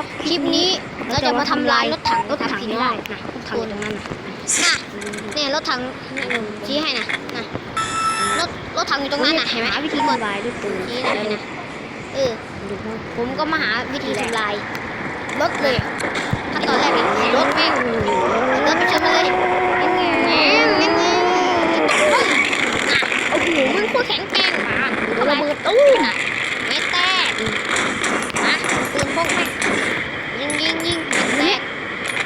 ครับคลิปนี้เราจะมาทำลายรถถังรถถังพี่ไม่น้อได้งนะรถถังอยู่ตรงนั้นนะน่ะเนี่ยรถถังนี่หนูชี้ให้นะนะรถรถถังอยู่ตรงนั้นนะเห็นไหมหาวิธีพี่บอลทำลายด้วยปืนชี้นะเห็นนะเออดูว่าผมก็มาหาวิธีทำลายรถเลยขั้นตอนแรกเลยรถแม่งรถไปชนมันเลยแง่แง่แง่แง่โอ้โหมึงโคตรแข็งแกร่งมาทำลายตู้น่ะไม่แตกนะปืนพกแม่ง ยิงยิงยิงแตก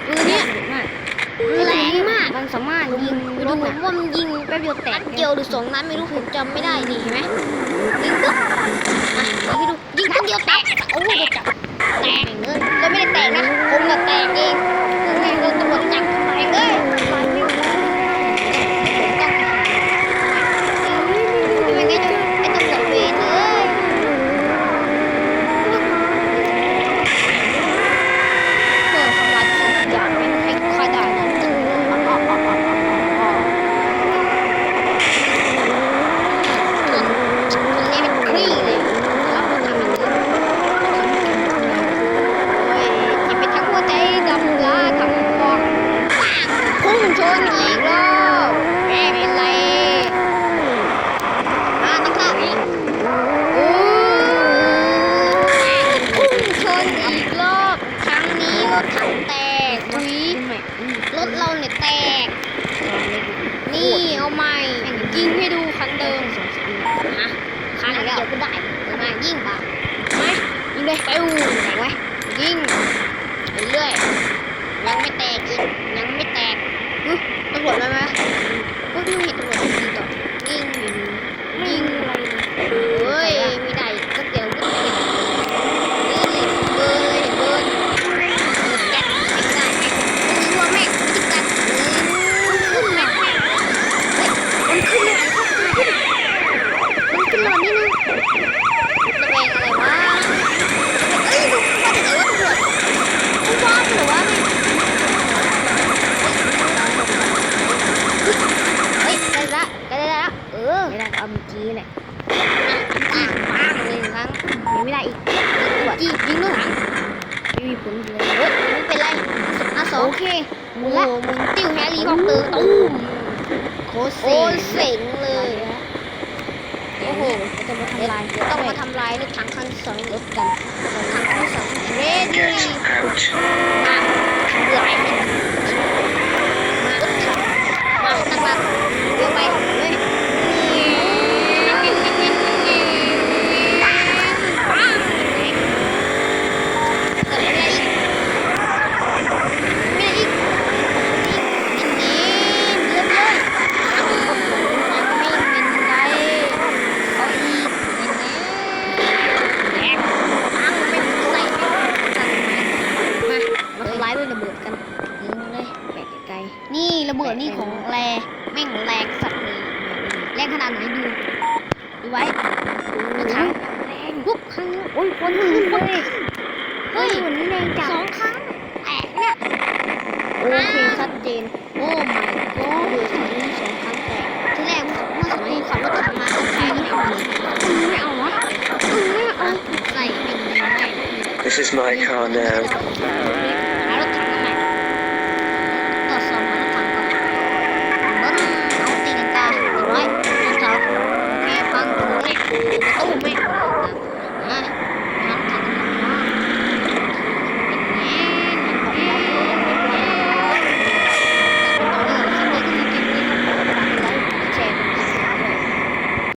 ปืนเนี้ยมากแรงมากมันสามารถยิงไปรดูถว่าน่ะมันยิงแป๊บเดียวแตนักดเดียวหรือสองนัดไม่รู้ผมจำไม่ได้นี่เห็นไหมยิงปุ๊บอะยิงให้ดูยิงนัดเดียวแตกโอ้ยจะจับแตกเงินก็ไม่ได้แตกนะผมน่ะแตกเองคือแม่งโดนตำรวจจับทำไมเอ้ยทำไมไม่รู้ทำไมไงจะไอ้ตำรวจเวรเอ้ยเพื่อทำลายสิ่งอย่างไม่ให้ใครได้นะส่วนคนนี้เป็นคลี่เลยเราทำอย่างนี้ โอ้ยจะเป็นทั้งหัวใจดำลาทั้งฟองพุ่งชนอีกรอบแม่เป็นไรมาต้องท่าอีกโอ้ยพุ่งชนอีกรอบครั้งนี้รถถังแตกดุย ใหม่อืม ร ถเราเนี่ยแตก นี่เอาใหม่ยิงให้ดูคันเดิมฮะคันเดียวก็ได้เออมายิงป่ะมายิงเลยไปอู้ไหนวะยิงไปเรื่อยยังไม่แตกอีกยังไม่แตกฮึตำรวจมาไหมก็ไม่เห็นตำรวจยิงต่อยิงอยู่ยิงเฮ้ยไม่ได้ก็เดี๋ยวก็เห็นนี่เบิร์นเลยเบิร์นเบิร์นแก๊สไม่ได้แม่งยิงว่าแม่งไม่ได้กันขึ้นแม่งแม่งเฮ้ยมันขึ้นเลยมันขึ้นหลอดนี่นึงระแวงอะไรวะเอ้ยดูว่าแต่ไหนว่าตำรวจกูว่าหรือว่าไม่เฮ้ยได้ละได้ละเออ ไม่ได้ก็เอาเมื่อกี้แหละ ปังปังหนึ่งครั้ง ยังไม่ได้อีก จียิงลูกหลังไม่มีผลเลยเฮ้ยไม่เป็นไรอะสองโอเคหมุนละหมุนติ้วแฮร์รี่พอตเตอร์ตุ้มโคตรโอ้ยเสงเลยโอ้โหจะมาทำลายต้องมาทำลายรถถังคันที่สองรถกันรถถังคันที่สองเรดี้มาหลายหนึ่งมารถถังมาตั้งหลักเดี๋ยวไปเฮ้ยปังเกิดอะไรอีกมีอะไรอีกนี่เรียบร้อยไม่เป็นไรเอาอีกนี่แหละแหลกปังไม่เป็นไรไม่เป็นไรมา มาทำร้ายด้วยระเบิดกัน ยิงเลย แบกไกล นี่ ระเบิดนี่ของแรแม่งแรงสัตว์เลยแรงขนาดไหนดูดูไว้รถถังแรงปุ๊บครั้งนี้โอ้ยคนขึ้นเลยเฮ้ยวันนี้แรงจัสงองครั้งแตกเนี่ยโอเคชัดเจนโอ้ my god ดูสองสองครั้งแตกที่แรกเมื่อสมัยขับรถถังมาต้องใช้ก็ไม่เอาเลยไม่เอาวะไม่เอาใส่ไม่ได้ไม่ This is my car now. หารถถังกันใหม่ตรวจสอบหารถถังก่อนร ถเ